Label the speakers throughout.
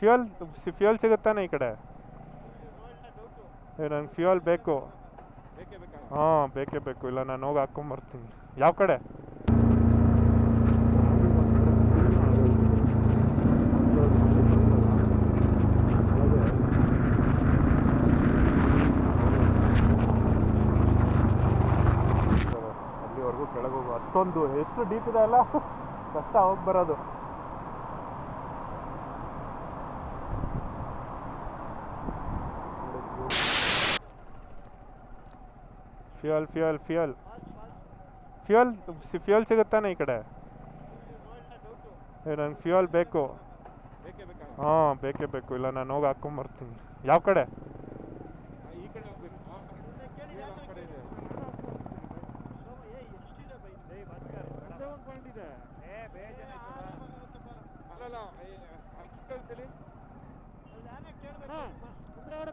Speaker 1: Fuel fuel ಸಿಗುತ್ತಾನೆ ಈ ಕಡೆ? ನಂಗೆ ಫ್ಯೂಯಲ್ ಬೇಕು. ಹಾಂ, ಬೇಕೇ ಬೇಕು. ಇಲ್ಲ, ನಾನು ಹೋಗಿ ಹಾಕ್ಕೊಂಬರ್ತೀನಿ ಯಾವ ಕಡೆ? ಅಲ್ಲಿವರೆಗೂ ಕೆಳಗೆ ಹೋಗು. ಅಷ್ಟೊಂದು ಎಷ್ಟು ಡೀಪ್ ಇದೆ ಅಲ್ಲ? ಕಷ್ಟ ಹೋಗಿ ಬರೋದು. Fuel fuel fuel fuel fuel ಸಿಗುತ್ತಾನೆ ಈ ಕಡೆ? ನಂಗೆ ಫ್ಯೂಯಲ್ ಬೇಕು. ಹಾಂ, ಬೇಕೇ ಬೇಕು. ಇಲ್ಲ, ನಾನು ಹೋಗಿ ಹಾಕೊಂಬರ್ತೀನಿ ಯಾವ ಕಡೆ?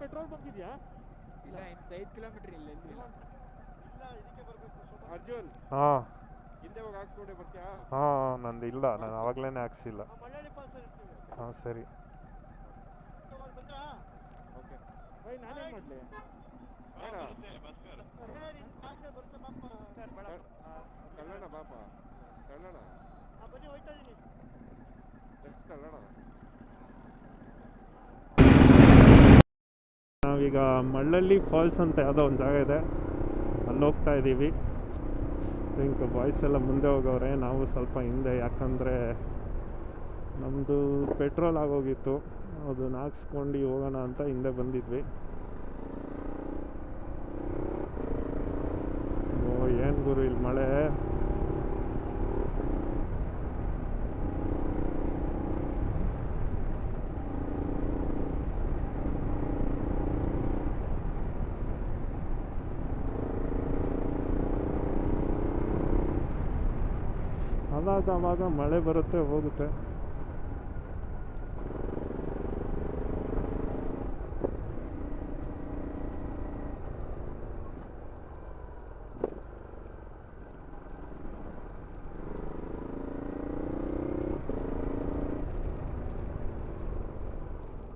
Speaker 2: ಪೆಟ್ರೋಲ್ ಬಂಕ್
Speaker 3: ಇಲ್ಲ ಐದು ಕಿಲೋಮೀಟರ್ ಇಲ್ಲ.
Speaker 1: ಹಾಂ.
Speaker 2: ಹಿಂದೆ ಹೋಗಿ ಹಾಕ್ಸ್ಕೊಂಡೆ ಬರ್ತೀಯಾ?
Speaker 1: ಹಾಂ ನಂದು ಇಲ್ಲ ನಾನು ಆವಾಗಲೇ ಹಾಕ್ಸಿಲ್ಲ. ಹಾಂ ಸರಿ.
Speaker 2: ಬಾಪ
Speaker 1: ನಾವೀಗ ಮಳ್ಳಳ್ಳಿ ಫಾಲ್ಸ್ ಅಂತ ಯಾವುದೋ ಒಂದು ಜಾಗ ಇದೆ. ಅಲ್ಲಿ ಹೋಗ್ತಾ ಇದ್ದೀವಿ. ಥಿಂಕ್ ಬಾಯ್ಸ್ ಎಲ್ಲ ಮುಂದೆ ಹೋಗೋರೆ ನಾವು ಸ್ವಲ್ಪ ಹಿಂದೆ. ಯಾಕಂದರೆ ನಮ್ಮದು ಪೆಟ್ರೋಲ್ ಆಗೋಗಿತ್ತು. ಅದನ್ನ ಹಾಕ್ಸ್ಕೊಂಡು ಹೋಗೋಣ ಅಂತ ಹಿಂದೆ ಬಂದಿದ್ವಿ. ಓ, ಏನು ಗುರು ಇಲ್ಲಿ ಮಳೆ? ಅವಾಗ ಆವಾಗ ಮಳೆ ಬರುತ್ತೆ ಹೋಗುತ್ತೆ.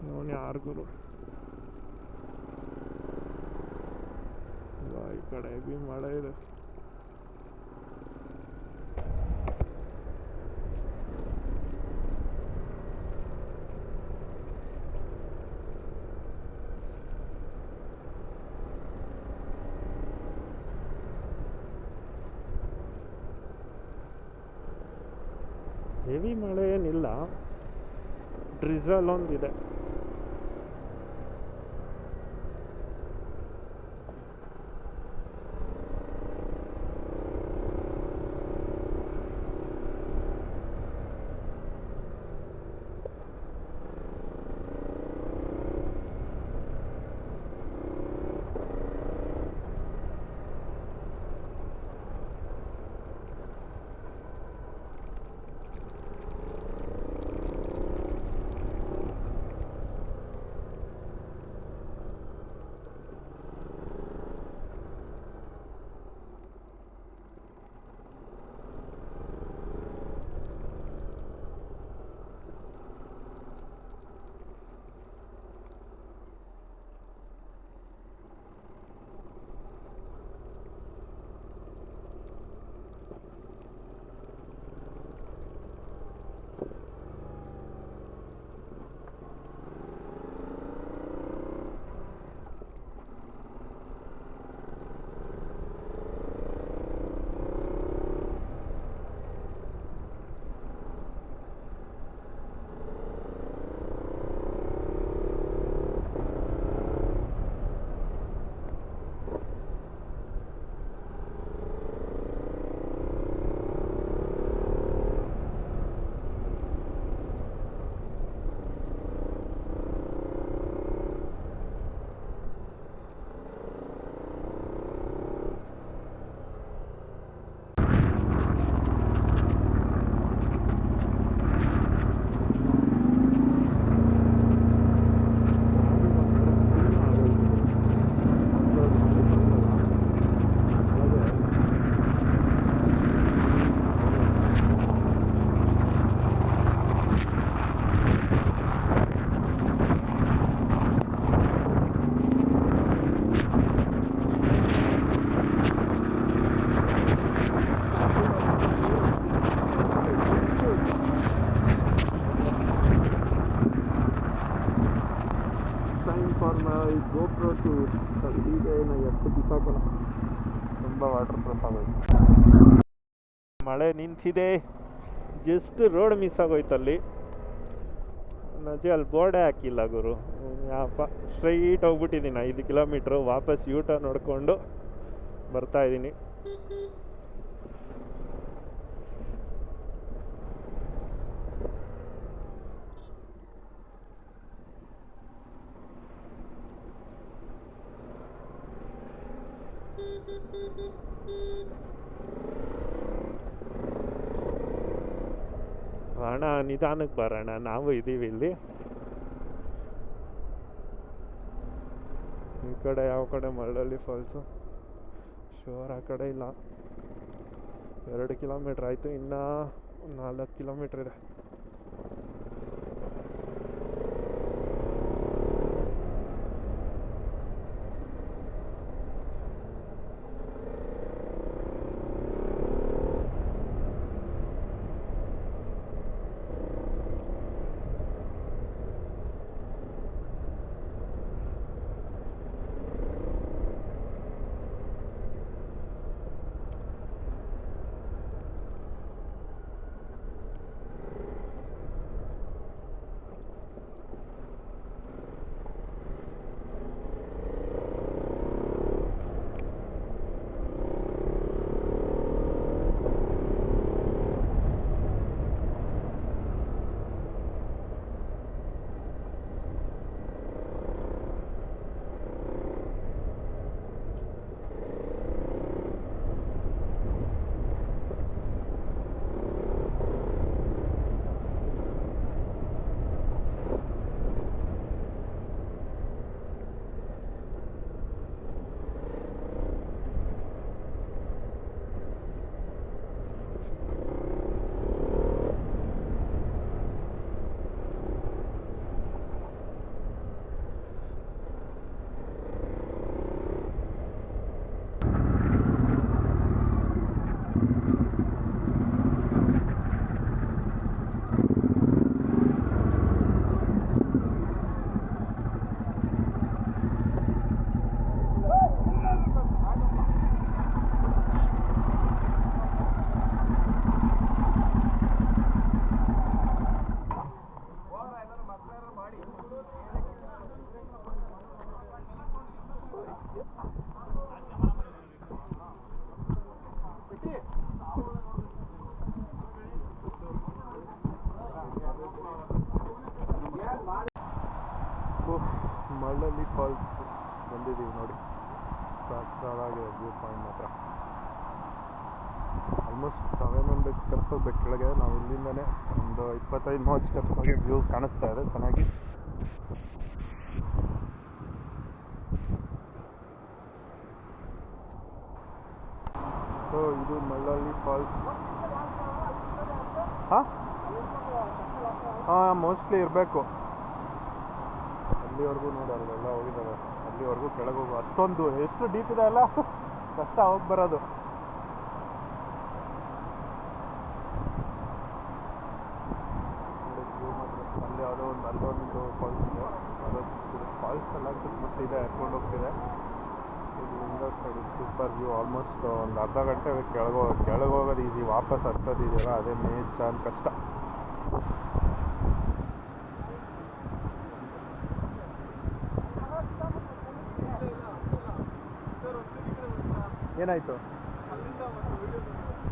Speaker 1: ನೋಡಿ ಯಾರಿಗೂ ಈ ಕಡೆ ಬಿ ಮಳೆ ಇದೆ. ಹೆವಿ ಮಳೆ ಏನಿಲ್ಲ ಡ್ರಿಸಲ್ ಒಂದಿದೆ. ಫಾರ್ ಮೈ ಗೋಪ್ರೋ ಟು ಈಗ ಎಷ್ಟು ಬಿಸಾಕೋಣ. ತುಂಬ ವಾಟರ್ ಪ್ರೂಫ್ ಆಗೋಯ್ತು. ಮಳೆ ನಿಂತಿದೆ. ಜಸ್ಟ್ ರೋಡ್ ಮಿಸ್ ಆಗೋಯ್ತು ಅಲ್ಲಿ. ನಜೆ ಅಲ್ಲಿ ಬೋರ್ಡೇ ಹಾಕಿಲ್ಲ ಗುರು. ಯಾಪ ಸ್ಟ್ರೈಟ್ ಹೋಗ್ಬಿಟ್ಟಿದ್ದೀನಿ. ಐದು ಕಿಲೋಮೀಟ್ರು ವಾಪಸ್ ಯೂಟ ನೋಡಿಕೊಂಡು ಬರ್ತಾ ಅಣ್ಣ ನಿಧಾನಕ್ಕೆ ಬರೋಣ ನಾವು ಇದ್ದೀವಿ ಇಲ್ಲಿ. ಈ ಕಡೆ ಯಾವ ಕಡೆ ಮರಳಲ್ಲಿ ಫಾಲ್ಸು ಶೋರ್ ಆ ಕಡೆ ಇಲ್ಲ. ಎರಡು ಕಿಲೋಮೀಟ್ರ್ ಆಯಿತು, ಇನ್ನೂ ನಾಲ್ಕು ಕಿಲೋಮೀಟ್ರ್ ಇದೆ. ಮಳ್ಳಲ್ಲಿ ಫಾಲ್ಸ್ ಬಂದಿದ್ದೀವಿ ನೋಡಿ. ಸಾಕಾಗಿದೆ ವ್ಯೂ ಪಾಯಿಂಟ್ ಮಾತ್ರ. ಆಲ್ಮೋಸ್ಟ್ ಸೆವೆನ್ ಹಂಡ್ರೆಡ್ ಸ್ಟೆಪ್ಸ್ ಹೋಗ್ಬೇಕು ಕೆಳಗೆ ನಾವು ಇಲ್ಲಿಂದನೇ ಒಂದು ಇಪ್ಪತ್ತೈದು, ಮೂವತ್ತು ಸ್ಟೆಪ್ಸ್ ಹೋಗಿ ವ್ಯೂ ಕಾಣಿಸ್ತಾ ಇದೆ ಚೆನ್ನಾಗಿ. ಸೊ ಇದು ಮಳ್ಳಳ್ಳಿ ಫಾಲ್ಸ್ ಹಾಂ? ಹಾಂ ಮೋಸ್ಟ್ಲಿ ಇರಬೇಕು. ಅಲ್ಲಿವರೆಗೂ ನೋಡು ಅಲ್ಲೆಲ್ಲ ಹೋಗಿದ್ದಾರೆ. ಅಲ್ಲಿವರೆಗೂ ಕೆಳಗೆ ಹೋಗು ಅಷ್ಟೊಂದು ಎಷ್ಟು ಡೀಪ್ ಇದೆ ಅಲ್ಲ? ಕಷ್ಟ ಹೋಗಿ ಬರೋದು. ಅಲ್ಲಿ ಯಾವುದೋ ಒಂದು ಅಲ್ಲೊಂದು ಫಾಲ್ಸ್ ಇದೆ. ಅದೊಂದು ಫಾಲ್ಸ್ ಎಲ್ಲ ಸುತ್ತಮುತ್ತ ಇದೆ ಹೋಗ್ತಿದೆ. ಇಲ್ಲಿಂದ ಸೈಡ್ ಸೂಪರ್ ವ್ಯೂ ಆಲ್ಮೋಸ್ಟ್ ಒಂದು ಅರ್ಧ ಗಂಟೆ ಕೆಳಗೆ ಕೆಳಗೆ ಹೋಗೋದು ಈಸಿ ವಾಪಸ್ ಹತ್ತೋದು ಇದೆಯಲ್ಲ ಅದೇ ಮೇನ್ ಕಷ್ಟ. ಏನಾಯ್ತು?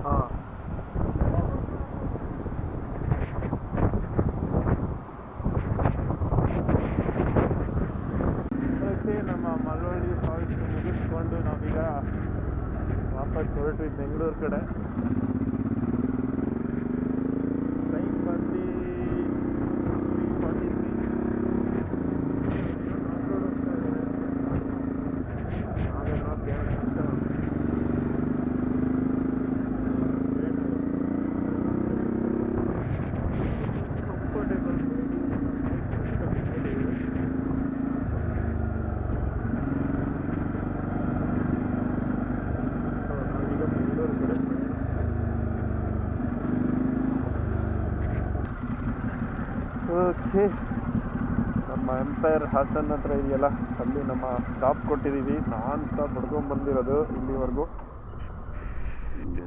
Speaker 1: ಹಾಂ. ನಮ್ಮ ಮಳವಳ್ಳಿ ಫಾಲ್ಸ್ ಮುಗಿಸ್ಕೊಂಡು ನಾವೀಗ ವಾಪಸ್ ಹೊರಟ್ವಿ ಬೆಂಗಳೂರು ಕಡೆ ಟೈಮ್ ಬಂದು ಫಾರ್ಟಿ ಕಂಫರ್ಟೇಬಲ್ ನಾವೀಗ ಬೆಂಗಳೂರು ಕಡೆ ಓಕೆ. ನಮ್ಮ ಎಂಪೈರ್ ಹಾಸನ್ ಹತ್ರ ಇದೆಯಲ್ಲ, ಅಲ್ಲಿ ನಮ್ಮ ಸ್ಟಾಪ್ ಕೊಟ್ಟಿದ್ದೀವಿ. ನಾನ್ ಸ್ಟಾಪ್ ಬಂದಿರೋದು ಇಲ್ಲಿವರೆಗೂ.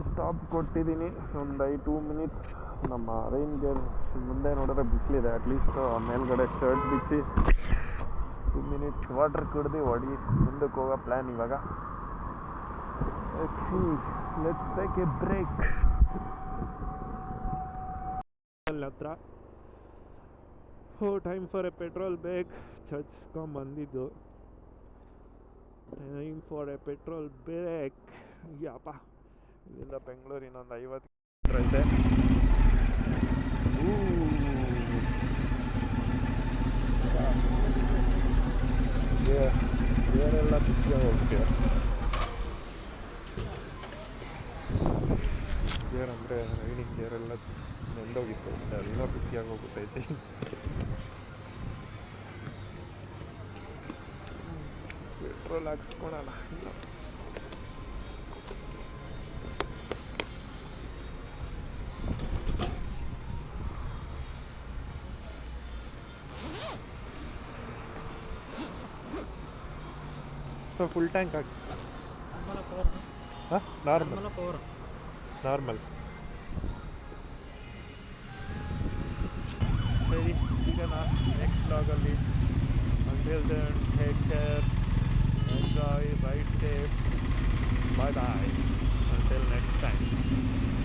Speaker 1: ಸ್ಟಾಪ್ ಕೊಟ್ಟಿದ್ದೀನಿ. ಒಂದು ಐ ಟೂ ಮಿನಿಟ್ಸ್ ನಮ್ಮ ಗೇರ್ ಮುಂದೆ ನೋಡಿದ್ರೆ ಬಿಸಿಲಿದೆ. ಅಟ್ಲೀಸ್ಟ್ ಮೇಲ್ಗಡೆ ಶರ್ಟ್ ಬಿಚ್ಚಿ ಟೂ ಮಿನಿಟ್ಸ್ ವಾಟರ್ ಕುಡ್ದು ಹೊಡಿ ಮುಂದಕ್ಕೆ ಹೋಗೋ ಪ್ಲ್ಯಾನ್ ಇವಾಗ. ಲೆಟ್ಸ್ ಟೇಕ್ ಎ ಬ್ರೇಕ್ ಹತ್ರ. ಹೋ ಟೈಮ್ ಫಾರ್ ಎ ಪೆಟ್ರೋಲ್ ಬೇಕ್ ಚಚ್ಕೊಂಬಂದಿದ್ದು ಟೈಮ್ ಫಾರ್ ಎ ಪೆಟ್ರೋಲ್ ಬೇಕ್ ಯಾಪ ಇಲ್ಲಿಂದ ಬೆಂಗಳೂರು ಇನ್ನೊಂದು ಐವತ್ತು ಕಿಲೋಮೀಟ್ರ್ ಐತೆ. ಏನೆಲ್ಲ ಬಿಸಿಯಾಗಿ ಹೋಗ್ತೀಯ ಗೇರ್ ಅಂದರೆ ರೈನಿಂಗ್ ಗೇರೆಲ್ಲ ನೆಂದೋಗಿತ್ತು. ಎಲ್ಲ ಬಿಸಿಯಾಗಿ ಹೋಗ್ಬಿಟ್ಟೈತಿ. ಪೆಟ್ರೋಲ್ ಹಾಕ್ಸ್ಕೊಳಲ್ಲ ಸೊ ಫುಲ್ ಟ್ಯಾಂಕ್ ಹಾಕಿ ಹಾಂ ನಾರ್ಮಲ್
Speaker 3: ಪವರ್
Speaker 1: ನಾರ್ಮಲ್ ಸರಿ ಸಿಗೋಣ ನೆಕ್ಸ್ಟ್ ಬ್ಲಾಗಲ್ಲಿ until then take care enjoy, ride safe. Bye bye. Until next time.